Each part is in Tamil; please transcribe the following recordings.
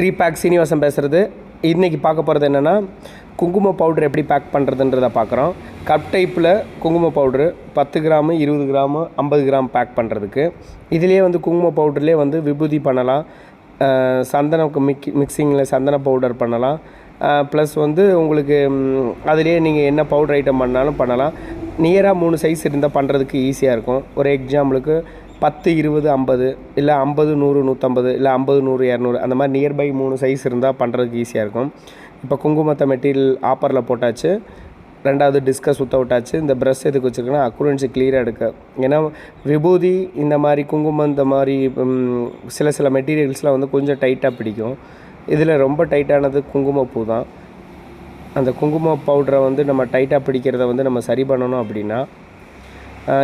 ஸ்ரீ பேக் சீனிவாசன் பேசுகிறது இன்றைக்கி பார்க்க போகிறது என்னென்னா குங்கும பவுடர் எப்படி பேக் பண்ணுறதுன்றதை பார்க்குறோம். கப் டைப்பில் குங்கும பவுட்ரு பத்து கிராமு இருபது கிராமு ஐம்பது கிராம் பேக் பண்ணுறதுக்கு இதுலேயே வந்து குங்கும பவுடர்லேயே வந்து விபூதி பண்ணலாம். சந்தனம் மிக் மிக்சிங்கில் சந்தன பவுடர் பண்ணலாம். ப்ளஸ் வந்து உங்களுக்கு அதிலேயே நீங்கள் என்ன பவுடர் ஐட்டம் பண்ணாலும் பண்ணலாம். நியராக மூணு சைஸ் இருந்தால் பண்ணுறதுக்கு ஈஸியாக இருக்கும். ஒரு எக்ஸாம்பிளுக்கு பத்து இருபது ஐம்பது இல்லை ஐம்பது நூறு நூற்றம்பது இல்லை ஐம்பது நூறு இரநூறு அந்த மாதிரி நியர்பை மூணு சைஸ் இருந்தால் பண்ணுறதுக்கு ஈஸியாக இருக்கும். இப்போ குங்குமத்தை மெட்டீரியல் ஆப்பரில் போட்டாச்சு. ரெண்டாவது டிஸ்கஸ் சுத்த விட்டாச்சு. இந்த ப்ரஷ் எதுக்கு வச்சுருக்கேன்னா அக்குரன்சி கிளியராக எடுக்க. ஏன்னா விபூதி இந்த மாதிரி குங்குமம் இந்த மாதிரி சில சில மெட்டீரியல்ஸ்லாம் வந்து கொஞ்சம் டைட்டாக பிடிக்கும். இதில் ரொம்ப டைட்டானது குங்குமப்பூ தான். அந்த குங்கும பவுடரை வந்து நம்ம டைட்டாக பிடிக்கிறத வந்து நம்ம சரி பண்ணணும் அப்படின்னா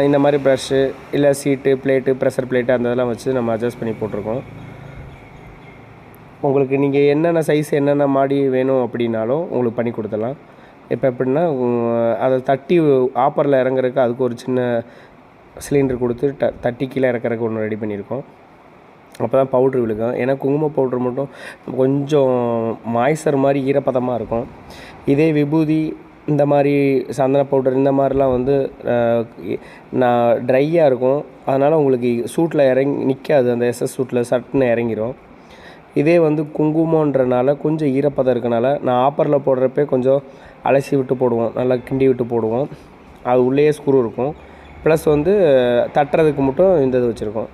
இந்த மாதிரி ப்ரஷ்ஷு இல்லை சீட்டு பிளேட்டு ப்ரெஷர் பிளேட்டு அந்த இதெல்லாம் வச்சு நம்ம அட்ஜஸ்ட் பண்ணி போட்டிருக்கோம். உங்களுக்கு நீங்கள் என்னென்ன சைஸ் என்னென்ன மாடி வேணும் அப்படின்னாலும் உங்களுக்கு பண்ணி கொடுத்துடலாம். இப்போ எப்படின்னா அதை தட்டி ஆப்பரில் இறங்குறதுக்கு அதுக்கு ஒரு சின்ன சிலிண்டர் கொடுத்து ட தட்டி கீழே இறக்குறதுக்கு ஒன்று ரெடி பண்ணியிருக்கோம். அப்போ தான் பவுட்ரு விழுகும். ஏன்னா குங்கும பவுட்ரு மட்டும் கொஞ்சம் மாய்ஸர் மாதிரி ஈரப்பதமாக இருக்கும். இதே விபூதி இந்த மாதிரி சந்தன பவுடர் இந்த மாதிரிலாம் வந்து நான் ட்ரையாக இருக்கும். அதனால் உங்களுக்கு சூட்டில் இறங்கி நிற்காது அந்த எஸ்எஸ் சூட்டில் சட்டுன்னு இறங்கிரும். இதே வந்து குங்குமன்றனால கொஞ்சம் ஈரப்பதம் இருக்கனால நான் ஆப்பரில் போடுறப்பே கொஞ்சம் அலசி விட்டு போடுவோம். நல்லா கிண்டி விட்டு போடுவோம். அது உள்ளேயே ஸ்க்ரூ இருக்கும். ப்ளஸ் வந்து தட்டுறதுக்கு மட்டும் இந்த இது வச்சுருக்கோம்.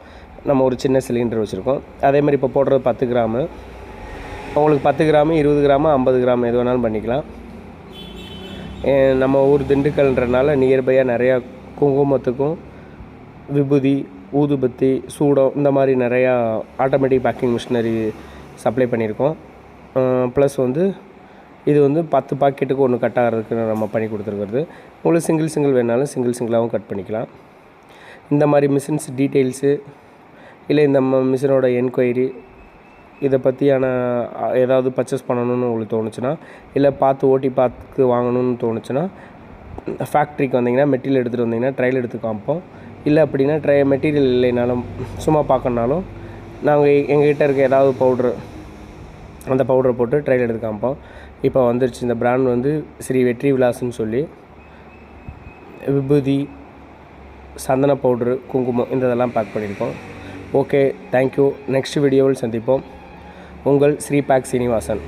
நம்ம ஒரு சின்ன சிலிண்டர் வச்சுருக்கோம். அதே மாதிரி இப்போ போடுறது பத்து கிராமு. உங்களுக்கு பத்து கிராமு இருபது கிராமு ஐம்பது கிராம் எது வேணாலும் பண்ணிக்கலாம். நம்ம ஊர் திண்டுக்கல்ன்றனால நியர்பையாக நிறையா குங்குமத்துக்கும் விபூதி ஊதுபத்தி சூடம் இந்த மாதிரி நிறையா ஆட்டோமேட்டிக் பேக்கிங் மிஷினரி சப்ளை பண்ணியிருக்கோம். ப்ளஸ் வந்து இது வந்து பத்து பாக்கெட்டுக்கு ஒன்று கட் ஆகிறதுக்கு நம்ம பண்ணி கொடுத்துருக்குறது. உங்களுக்கு சிங்கிள் சிங்கிள் வேணாலும் சிங்கிள் சிங்கிளாகவும் கட் பண்ணிக்கலாம். இந்த மாதிரி மிஷின்ஸ் டீட்டெயில்ஸு இல்லை இந்த மிஷினோட என்கொயரி இதை பற்றியான ஏதாவது பர்ச்சேஸ் பண்ணணும்னு உங்களுக்கு தோணுச்சுன்னா இல்லை பார்த்து ஓட்டி பார்த்து வாங்கணும்னு தோணுச்சுன்னா ஃபேக்ட்ரிக்கு வந்தீங்கன்னா மெட்டீரியல் எடுத்துகிட்டு வந்தீங்கன்னா ட்ரையல் எடுத்து காமிப்போம். இல்லை அப்படின்னா ட்ரை மெட்டீரியல் இல்லைனாலும் சும்மா பார்க்கணுனாலும் நாங்கள் எங்ககிட்ட இருக்க ஏதாவது பவுட்ரு அந்த பவுடரை போட்டு ட்ரையல் எடுத்து காமிப்போம். இப்போ வந்துருச்சு இந்த பிராண்ட் வந்து ஸ்ரீ வெற்றி விலாஸ்ன்னு சொல்லி விபூதி சந்தன பவுட்ரு குங்குமம் இந்த இதெல்லாம் பேக் பண்ணியிருக்கோம் ஓகே தேங்க்யூ நெக்ஸ்ட் வீடியோவில் சந்திப்போம். உங்கள் ஸ்ரீபாக் சீனிவாசன்.